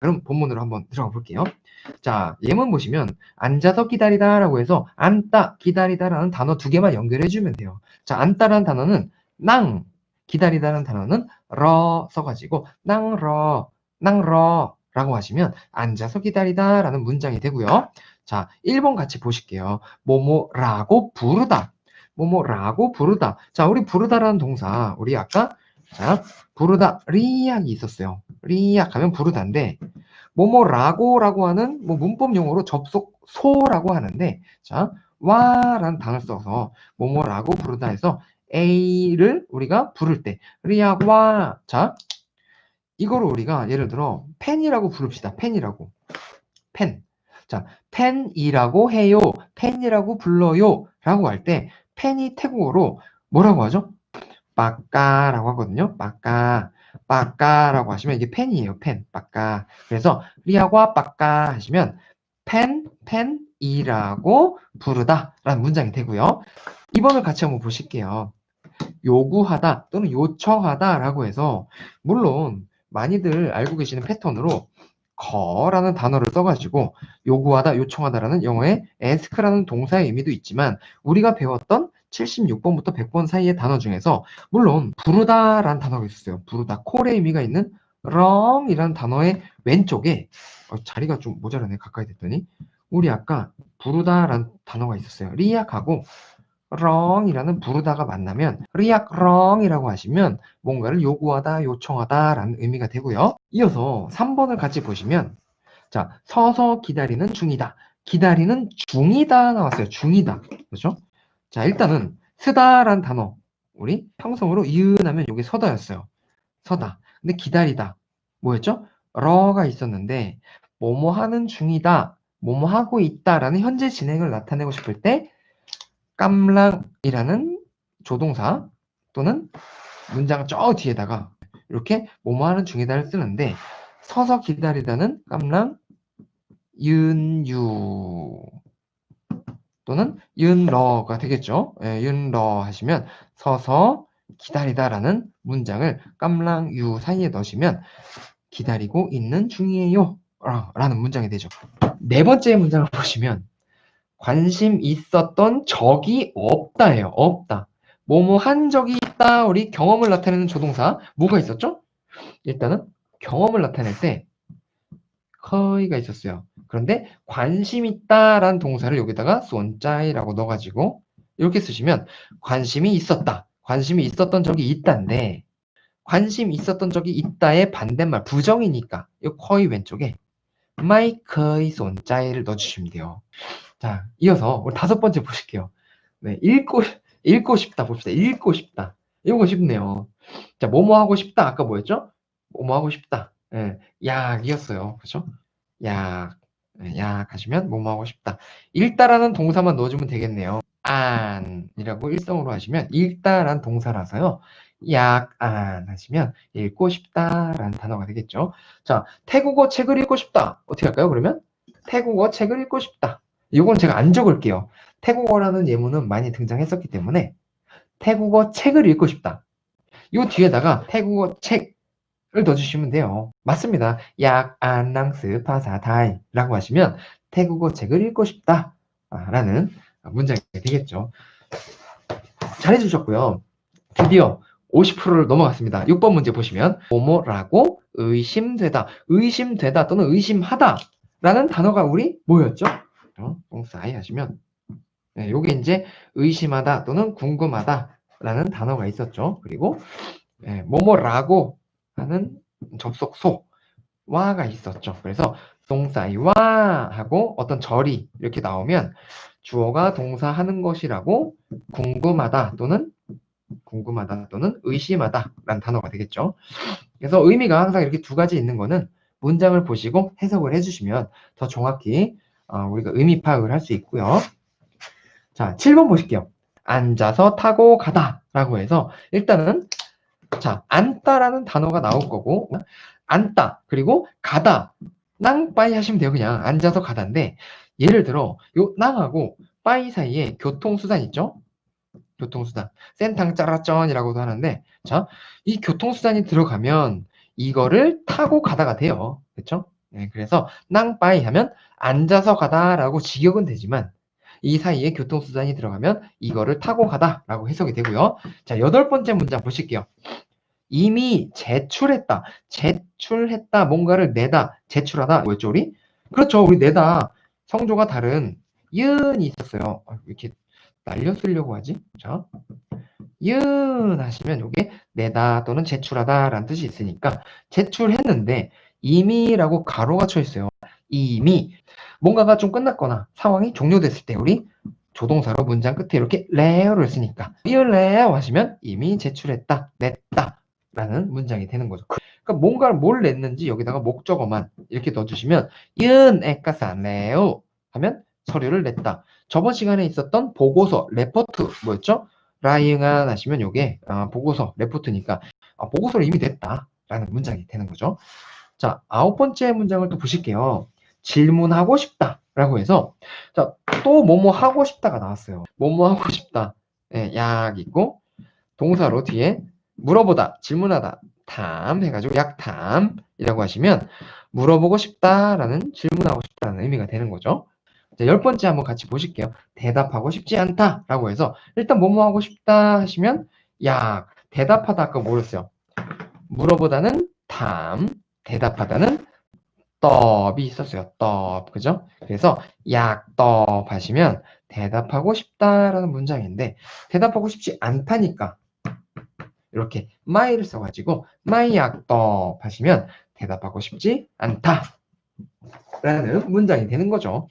그럼 본문으로 한번 들어가 볼게요. 자, 예문 보시면 앉아서 기다리다라고 해서 앉다, 기다리다라는 단어 두 개만 연결해 주면 돼요. 자, 앉다라는 단어는 낭, 기다리다라는 단어는 러 써가지고 낭러, 낭러라고 하시면 앉아서 기다리다라는 문장이 되고요. 자, 1번 같이 보실게요. 뭐뭐라고 부르다. 뭐뭐라고 부르다. 자, 우리 부르다라는 동사, 우리 아까 자, 부르다 리약이 있었어요. 리약 하면 부르다인데 뭐뭐라고 라고 하는 뭐 문법 용어로 접속 소라고 하는데 자, 와라는 단어를 써서 뭐뭐라고 부르다 해서 A를 우리가 부를 때 리약 와. 자, 이거를 우리가 예를 들어 펜이라고 부릅시다. 펜이라고. 펜. 자, 펜이라고 해요. 펜이라고 불러요. 라고 할 때 펜이 태국어로 뭐라고 하죠? 빠까라고 하거든요. 빠까. 빠까라고 하시면 이게 펜이에요. 펜. 빠까. 그래서 리아과 빠까 하시면 펜, 펜 이라고 부르다 라는 문장이 되고요. 2번을 같이 한번 보실게요. 요구하다 또는 요청하다 라고 해서 물론 많이들 알고 계시는 패턴으로 거라는 단어를 써가지고 요구하다, 요청하다라는 영어의 ask라는 동사의 의미도 있지만 우리가 배웠던 76번부터 100번 사이의 단어 중에서 물론 부르다라는 단어가 있었어요. 부르다, 콜의 의미가 있는 렁이라는 단어의 왼쪽에 어, 자리가 좀 모자라네 가까이 됐더니 우리 아까 부르다라는 단어가 있었어요. 리약하고 렁이라는 부르다가 만나면 리약 렁이라고 하시면 뭔가를 요구하다, 요청하다라는 의미가 되고요. 이어서 3번을 같이 보시면 자, 서서 기다리는 중이다. 기다리는 중이다 나왔어요. 중이다. 그렇죠? 자, 일단은 쓰다라는 단어 우리 평성으로 이은하면 이게 서다였어요. 서다. 근데 기다리다. 뭐였죠? 러가 있었는데 뭐뭐 하는 중이다. 뭐뭐 하고 있다라는 현재 진행을 나타내고 싶을 때 깜랑이라는 조동사 또는 문장 저 뒤에다가 이렇게 뭐뭐 하는 중이다를 쓰는데 서서 기다리다는 깜랑 윤유 또는 윤러가 되겠죠. 예, 윤러 하시면 서서 기다리다라는 문장을 깜랑유 사이에 넣으시면 기다리고 있는 중이에요. 라는 문장이 되죠. 네 번째 문장을 보시면 관심 있었던 적이 없다예요. 없다. 뭐뭐 한 적이 있다. 우리 경험을 나타내는 조동사 뭐가 있었죠? 일단은 경험을 나타낼 때 커이가 있었어요. 그런데 관심 있다라는 동사를 여기다가 쏜짜이라고 넣어가지고 이렇게 쓰시면 관심이 있었다. 관심이 있었던 적이 있다인데 관심 있었던 적이 있다의 반대말 부정이니까 이 커이 왼쪽에 마이커이 쏜짜이를 넣어주시면 돼요. 자, 이어서 우리 다섯 번째 보실게요. 네, 읽고 읽고 싶다 봅시다. 읽고 싶다. 이거 쉽네요. 자, 뭐뭐 하고 싶다. 아까 뭐였죠? 뭐뭐 하고 싶다. 예, 약이었어요. 그렇죠? 약. 예, 약 하시면 뭐뭐 하고 싶다. 읽다라는 동사만 넣어주면 되겠네요. 안이라고 일성으로 하시면 읽다라는 동사라서요. 약, 안 하시면 읽고 싶다라는 단어가 되겠죠. 자, 태국어 책을 읽고 싶다. 어떻게 할까요? 그러면 태국어 책을 읽고 싶다. 이건 제가 안 적을게요. 태국어라는 예문은 많이 등장했었기 때문에 태국어 책을 읽고 싶다. 이 뒤에다가 태국어 책 을 넣어주시면 돼요. 맞습니다. 약, 안, 낭스, 파사, 다이 라고 하시면 태국어 책을 읽고 싶다. 라는 문장이 되겠죠. 잘해주셨고요. 드디어 50%를 넘어갔습니다. 6번 문제 보시면 뭐뭐라고 의심되다, 의심되다 또는 의심하다 라는 단어가 우리 뭐였죠? 똥싸이 하시면 네, 요게 이제 의심하다 또는 궁금하다 라는 단어가 있었죠. 그리고 네, 뭐뭐라고 하는 접속소 와가 있었죠. 그래서 동사이와 하고 어떤 절이 이렇게 나오면 주어가 동사 하는 것이라고 궁금하다 또는 궁금하다 또는 의심하다 라는 단어가 되겠죠. 그래서 의미가 항상 이렇게 두 가지 있는 거는 문장을 보시고 해석을 해주시면 더 정확히 어, 우리가 의미 파악을 할 수 있고요. 자, 7번 보실게요. 앉아서 타고 가다 라고 해서 일단은 자, 앉다라는 단어가 나올 거고 앉다 그리고 가다 낭빠이 하시면 돼요. 그냥 앉아서 가다인데 예를 들어 요 낭하고 빠이 사이에 교통수단 있죠? 교통수단 센탕 짜라쩐이라고도 하는데 자, 이 교통수단이 들어가면 이거를 타고 가다가 돼요. 그렇죠? 네, 그래서 낭빠이 하면 앉아서 가다라고 직역은 되지만 이 사이에 교통수단이 들어가면 이거를 타고 가다라고 해석이 되고요. 자, 여덟 번째 문장 보실게요. 이미 제출했다. 제출했다. 뭔가를 내다. 제출하다. 뭐였죠, 우리? 그렇죠. 우리 내다. 성조가 다른 이은이 있었어요. 아, 왜 이렇게 날려 쓰려고 하지? 자, 이은 하시면 이게 내다 또는 제출하다라는 뜻이 있으니까 제출했는데 이미라고 가로가 쳐 있어요. 이미 뭔가가 좀 끝났거나 상황이 종료됐을 때 우리 조동사로 문장 끝에 이렇게 레어를 쓰니까 이을 레어 하시면 이미 제출했다, 냈다 라는 문장이 되는 거죠. 그러니까 뭔가를 뭘 냈는지 여기다가 목적어만 이렇게 넣어주시면 이은 에까사 레오 하면 서류를 냈다. 저번 시간에 있었던 보고서, 레포트 뭐였죠? 라이응한 하시면 요게 아, 보고서, 레포트니까 아, 보고서를 이미 냈다 라는 문장이 되는 거죠. 자, 아홉 번째 문장을 또 보실게요. 질문하고 싶다 라고 해서 자, 또 뭐뭐 하고 싶다가 나왔어요. 뭐뭐 하고 싶다. 예, 약 있고 동사로 뒤에 물어보다, 질문하다, 탐 해가지고 약탐이라고 하시면 물어보고 싶다라는 질문하고 싶다는 의미가 되는 거죠. 자, 열 번째 한번 같이 보실게요. 대답하고 싶지 않다라고 해서 일단 뭐뭐 하고 싶다 하시면 약 대답하다 아까 뭐였어요? 물어보다는 탐, 대답하다는 떡이 있었어요. 떡, 그죠? 그래서 약떡 하시면 대답하고 싶다라는 문장인데 대답하고 싶지 않다니까 이렇게 마이를 써가지고 마이 약떡 하시면 대답하고 싶지 않다 라는 문장이 되는 거죠.